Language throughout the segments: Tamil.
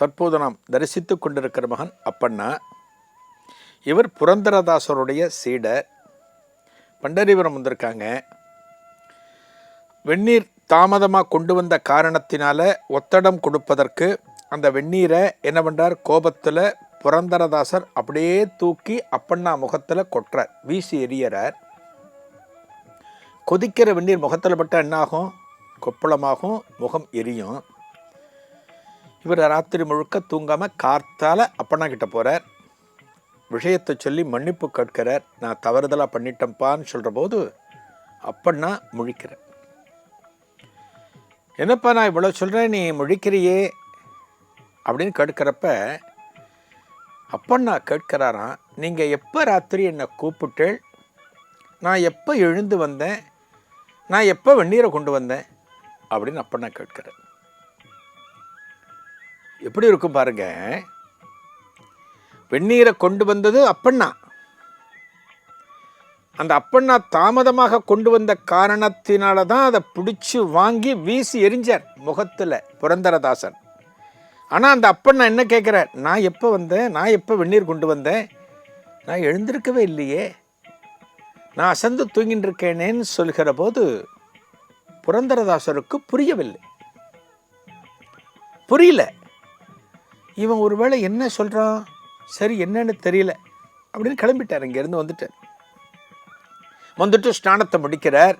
தற்போது நாம் தரிசித்து கொண்டிருக்கிற மகன் அப்பண்ணா. இவர் புரந்தரதாசருடைய சீடர் பண்டரிபுரம் வந்திருக்காங்க. வெந்நீர் தாமதமாக கொண்டு வந்த காரணத்தினால ஒத்தடம் கொடுப்பதற்கு அந்த வெந்நீரை என்ன பண்ணுறார் கோபத்தில் புரந்தரதாசர் அப்படியே தூக்கி அப்பண்ணா முகத்தில் கொட்டுறார். வீசி எரியறார் கொதிக்கிற வெந்நீர் முகத்தில் பட்டால் என்னாகும்? கொப்பளமாகும் முகம் எரியும். இவர் ராத்திரி முழுக்க தூங்காமல் கார்த்தால் அப்பண்ணா கிட்ட போகிறார் விஷயத்தை சொல்லி மன்னிப்பு கேட்கிறார். நான் தவறுதலாக பண்ணிட்டேன்ப்பான்னு சொல்கிற போது அப்பண்ணா முழிக்கிறேன் என்னப்பா நான் இவ்வளோ சொல்கிறேன் நீ முழிக்கிறியே? அப்படின்னு கேட்கிறப்ப அப்பண்ணா கேட்கிறாராம் நீங்கள் எப்போ ராத்திரி என்னை கூப்பிட்டு நான் எப்போ எழுந்து வந்தேன்? நான் எப்போ வெந்நீரை கொண்டு வந்தேன்? அப்படின்னு அப்பண்ணா கேட்கிறேன் எப்படி இருக்கும் பாருங்க. வெந்நீரை கொண்டு வந்தது அப்பண்ணா. அந்த அப்பண்ணா தாமதமாக கொண்டு வந்த காரணத்தினால தான் அதை பிடிச்சி வாங்கி வீசி எரிஞ்சார் முகத்தில் புரந்தரதாசன். ஆனால் அந்த அப்பண்ணா என்ன கேட்குறார் நான் எப்போ வந்தேன்? நான் எப்போ வெந்நீர் கொண்டு வந்தேன்? நான் எழுந்திருக்கவே இல்லையே. நான் அசந்து தூங்கிட்டு இருக்கேனேன்னு சொல்கிற போது புரந்தரதாசருக்கு புரியவில்லை. புரியல. இவன் ஒரு வேளை என்ன சொல்கிறான் சரி என்னன்னு தெரியல. அப்படின்னு கிளம்பிட்டார். இங்கேருந்து வந்துட்டார். வந்துட்டு ஸ்நானத்தை முடிக்கிறார்.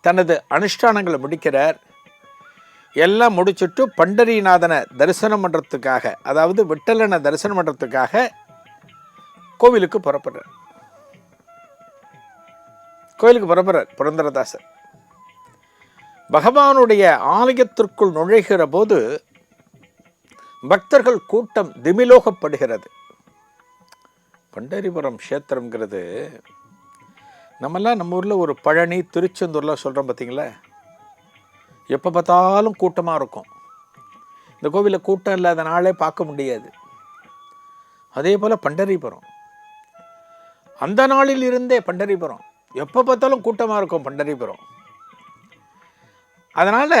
தனது அனுஷ்டானங்களை முடிக்கிறார். எல்லாம் முடிச்சுட்டு பண்டரிநாதனை தரிசனம் பண்ணுறதுக்காக அதாவது விட்டலனை தரிசனம் பண்ணுறதுக்காக கோவிலுக்கு புறப்படுறார். கோவிலுக்கு புறப்படுறார் புரந்தரதாசர். பகவானுடைய ஆலயத்திற்குள் நுழைகிற போது பக்தர்கள் கூட்டம் திமிலோகப்படுகிறது. பண்டரிபுரம் க்ஷேத்திரம்ங்கிறது நம்மெல்லாம் நம்ம ஊரில் ஒரு பழனி திருச்செந்தூர்லாம் சொல்கிறோம் பார்த்தீங்களா எப்போ பார்த்தாலும் கூட்டமாக இருக்கும். இந்த கோவிலில் கூட்டம் இல்லாத நாளே பார்க்க முடியாது. அதே போல் பண்டரிபுரம். அந்த நாளில் இருந்தே பண்டரிபுரம். எப்போ பார்த்தாலும் கூட்டமாக இருக்கும் பண்டரிபுரம். அதனால்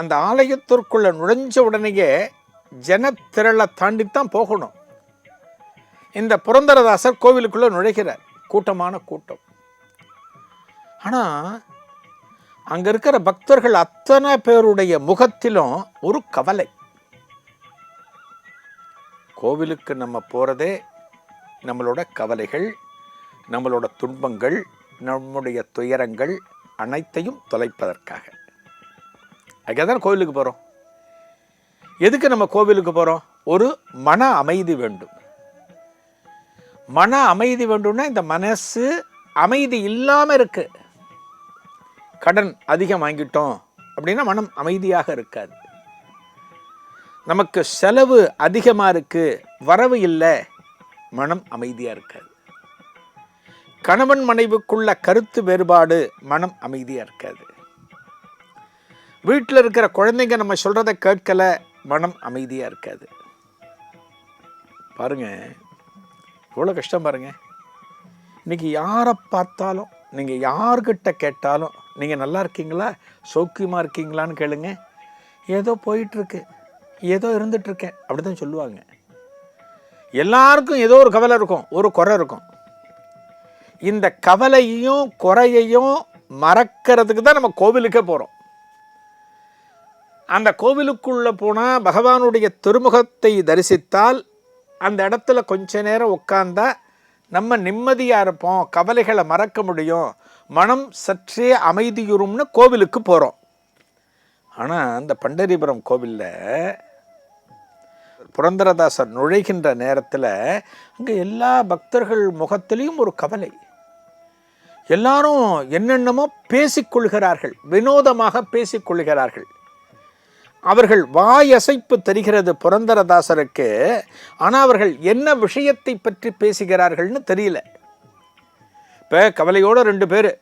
அந்த ஆலயத்திற்குள்ளே நுழைஞ்ச உடனேயே ஜனத்திரளை தாண்டித்தான் போகணும். இந்த புரந்தரதாசர் கோவிலுக்குள்ளே நுழைகிறார். கூட்டமான கூட்டம். ஆனால் அங்கே இருக்கிற பக்தர்கள் அத்தனை பேருடைய முகத்திலும் ஒரு கவலை. கோவிலுக்கு நம்ம போகிறதே நம்மளோட கவலைகள் நம்மளோட துன்பங்கள் நம்முடைய துயரங்கள் அனைத்தையும் தொலைப்பதற்காக. அதுக்காக தான் கோவிலுக்கு போகிறோம் எதுக்கு நம்ம கோவிலுக்கு போகிறோம் ஒரு மன அமைதி வேண்டும். மன அமைதி வேண்டும்னா இந்த மனசு அமைதி இல்லாமல் இருக்கு. கடன் அதிகம் வாங்கிட்டோம் அப்படின்னா மனம் அமைதியாக இருக்காது. நமக்கு செலவு அதிகமாக இருக்கு வரவு இல்லை மனம் அமைதியாக இருக்காது. கணவன் மனைவிக்குள்ள கருத்து வேறுபாடு மனம் அமைதியாக இருக்காது. வீட்டில் இருக்கிற குழந்தைங்க நம்ம சொல்கிறத கேட்கல மனம் அமைதியாக இருக்காது. பாருங்கள் எவ்வளோ கஷ்டம் பாருங்கள் இன்றைக்கி யாரை பார்த்தாலும் நீங்கள் யார்கிட்ட கேட்டாலும் நீங்கள் நல்லா இருக்கீங்களா? சௌக்கியமாக இருக்கீங்களான்னு கேளுங்க. ஏதோ போயிட்டுருக்கு. ஏதோ இருந்துகிட்ருக்கேன் அப்படி தான் சொல்லுவாங்க. எல்லாருக்கும் ஏதோ ஒரு கவலை இருக்கும். ஒரு குறை இருக்கும். இந்த கவலையையும் குறையையும் மறக்கிறதுக்கு தான் நம்ம கோவிலுக்கே போகிறோம் அந்த கோவிலுக்குள்ளே போனால் பகவானுடைய திருமுகத்தை தரிசித்தால் அந்த இடத்துல கொஞ்ச நேரம் உட்காந்தா நம்ம நிம்மதியாக இருப்போம் கவலைகளை மறக்க முடியும் மனம் சற்றே அமைதியுறும்னு கோவிலுக்கு போகிறோம் ஆனால் அந்த பண்டரிபுரம் கோவிலில் புரந்தரதாசர் நுழைகின்ற நேரத்தில் அங்கே எல்லா பக்தர்கள் முகத்திலையும் ஒரு கவலை. எல்லாரும் என்னென்னமோ பேசிக்கொள்கிறார்கள் வினோதமாக பேசிக்கொள்கிறார்கள் அவர்கள் வாயசைப்பு தெரிகிறது புரந்தரதாசருக்கு ஆனால் அவர்கள் என்ன விஷயத்தை பற்றி பேசுகிறார்கள்னு தெரியல. இப்போ கவலையோடு ரெண்டு பேர்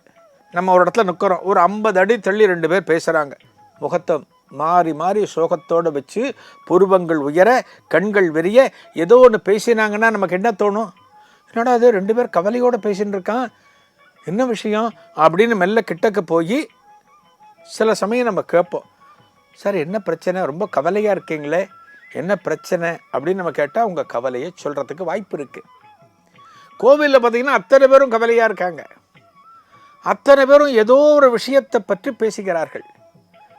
நம்ம ஒரு இடத்துல நிற்கிறோம் ஒரு ஐம்பது அடி தள்ளி ரெண்டு பேர் பேசுகிறாங்க முகத்தை மாறி மாறி சோகத்தோடு வச்சு புருவங்கள் உயர கண்கள் வெறிய ஏதோ ஒன்று பேசினாங்கன்னா நமக்கு என்ன தோணும்? என்னடா அது ரெண்டு பேர் கவலையோடு பேசின்னு இருக்கான்? என்ன விஷயம்? அப்படின்னு மெல்ல கிட்டக்க போய் சில சமயம் நம்ம கேட்போம். சார் என்ன பிரச்சனை? ரொம்ப கவலையாக இருக்கீங்களே? என்ன பிரச்சனை? அப்படின்னு நம்ம கேட்டால் உங்கள் கவலையை சொல்கிறதுக்கு வாய்ப்பு இருக்குது கோவிலில் பார்த்தீங்கன்னா அத்தனை பேரும் கவலையாக இருக்காங்க. அத்தனை பேரும் ஏதோ ஒரு விஷயத்தை பற்றி பேசுகிறார்கள்.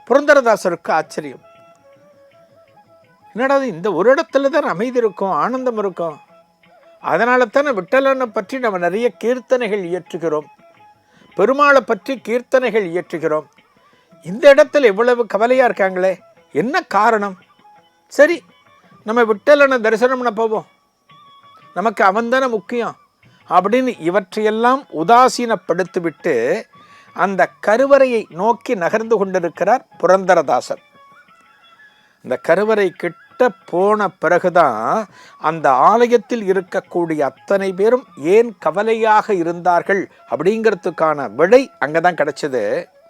புரந்தரதாசருக்கு ஆச்சரியம். என்னடா இது, இந்த ஒரு இடத்துல தான் அமைதி இருக்கும் ஆனந்தம் இருக்கும். அதனால தானே விட்டலனை பற்றி நம்ம நிறைய கீர்த்தனைகள் இயற்றுகிறோம். பெருமாளை பற்றி கீர்த்தனைகள் இயற்றுகிறோம். இந்த இடத்துல இவ்வளவு கவலையாக இருக்காங்களே? என்ன காரணம்? சரி நம்ம விட்டலனை தரிசனம் பண்ண போவோம். நமக்கு அவன் தானே முக்கியம். அப்படின்னு இவற்றையெல்லாம் உதாசீனப்படுத்திவிட்டு அந்த கருவறையை நோக்கி நகர்ந்து கொண்டிருக்கிறார் புரந்தரதாசர். இந்த கருவறை கிட்ட போன பிறகுதான் அந்த ஆலயத்தில் இருக்கக்கூடிய அத்தனை பேரும் ஏன் கவலையாக இருந்தார்கள் அப்படிங்கிறதுக்கான விடை அங்கே தான் கிடைச்சது.